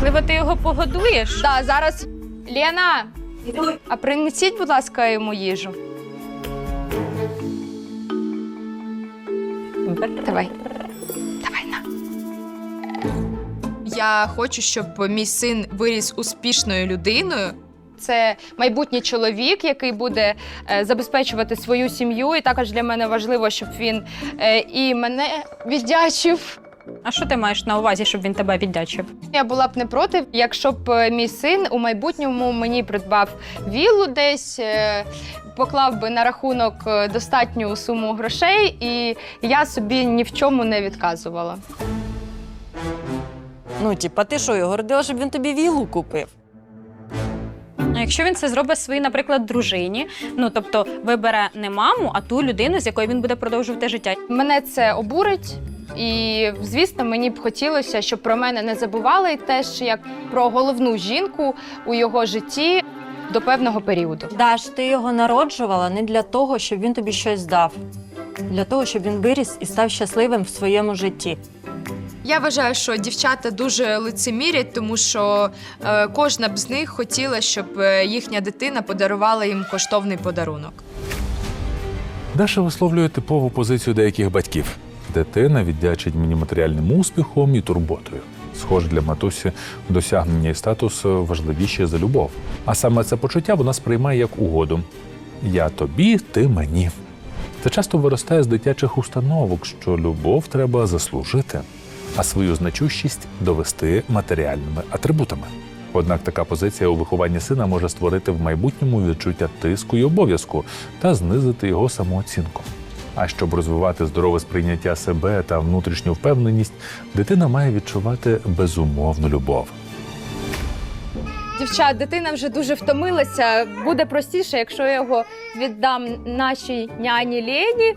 Можливо, ти його погодуєш? Да, зараз Лена, а принесіть, будь ласка, йому їжу. Давай. Давай на. Я хочу, щоб мій син виріс успішною людиною. Це майбутній чоловік, який буде е, забезпечувати свою сім'ю. І також для мене важливо, щоб він е, і мене віддячив. А що ти маєш на увазі, щоб він тебе віддячив? Я була б не проти, якщо б е, мій син у майбутньому мені придбав віллу десь, е, поклав би на рахунок е, достатню суму грошей, і я собі ні в чому не відказувала. Ну, типа, ти що, його родила, щоб він тобі вілу купив? А якщо він це зробить своїй, наприклад, дружині, ну тобто вибере не маму, а ту людину, з якою він буде продовжувати життя. Мене це обурить. І, звісно, мені б хотілося, щоб про мене не забували теж як про головну жінку у його житті до певного періоду. Даш, ти його народжувала не для того, щоб він тобі щось дав. Для того, щоб він виріс і став щасливим в своєму житті. Я вважаю, що дівчата дуже лицемірять, тому що е, кожна б з них хотіла, щоб е, їхня дитина подарувала їм коштовний подарунок. Даша висловлює типову позицію деяких батьків. Дитина віддячить мені матеріальним успіхом і турботою. Схоже, для матусі досягнення і статус важливіші за любов. А саме це почуття вона сприймає як угоду. Я тобі, ти мені. Це часто виростає з дитячих установок, що любов треба заслужити, а свою значущість довести матеріальними атрибутами. Однак така позиція у вихованні сина може створити в майбутньому відчуття тиску і обов'язку та знизити його самооцінку. А щоб розвивати здорове сприйняття себе та внутрішню впевненість, дитина має відчувати безумовну любов. Дівчат, дитина вже дуже втомилася. Буде простіше, якщо я його віддам нашій няні Лені,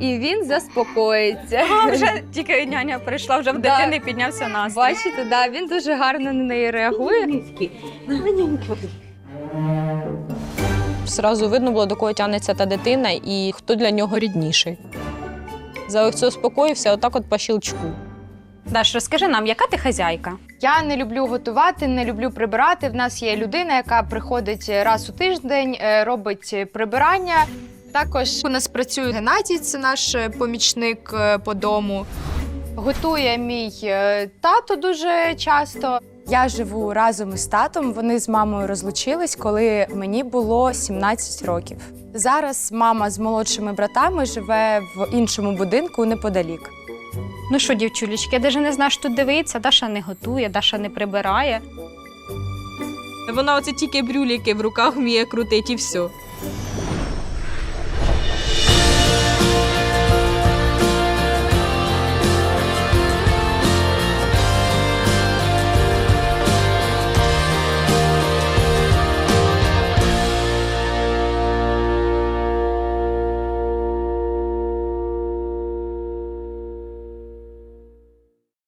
і він заспокоїться. А вже тільки няня прийшла, вже в Да. дитини піднявся настрій. Бачите, да, він дуже гарно на неї реагує. Зразу видно було, до кого тягнеться та дитина і хто для нього рідніший. За ось успокоївся отак от по щелчку. Даш, розкажи нам, яка ти хазяйка? Я не люблю готувати, не люблю прибирати. В нас є людина, яка приходить раз у тиждень, е, робить прибирання. Також у нас працює Геннадій, це наш е, помічник е, по дому. Готує мій тато дуже часто. Я живу разом із татом. Вони з мамою розлучились, коли мені було 17 років. Зараз мама з молодшими братами живе в іншому будинку неподалік. Ну що, дівчулечки, я навіть не знаю, що тут дивиться. Даша не готує, Даша не прибирає. Вона оце тільки брюліки в руках вміє крутити і все.